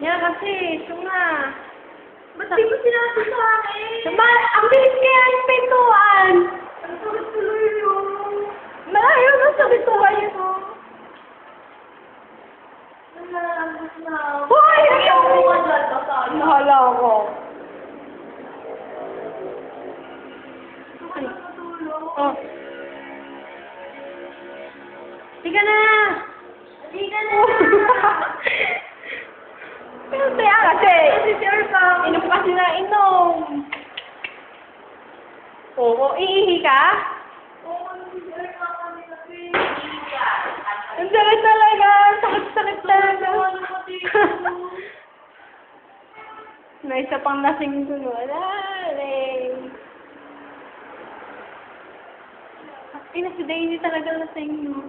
Yan kasi, ito nga. Ba't di mo sinabi sa akin? Diba, ang bilis kaya yung pintuan. Ang sakit tuloy yun. Malayo na sa pintuan yun. Hoy! Ako. Nahala ko. Ay, matulog. Oh. Sige na! Ka na. Pero kaya kasi. Kasi sure ka. Kasi na inom. Oo, iihi ka? Ang sakit talaga. Sakit-sakit talaga. May isa pang lasing dun. Wala. Ay, na si Daisy talaga lasing. no?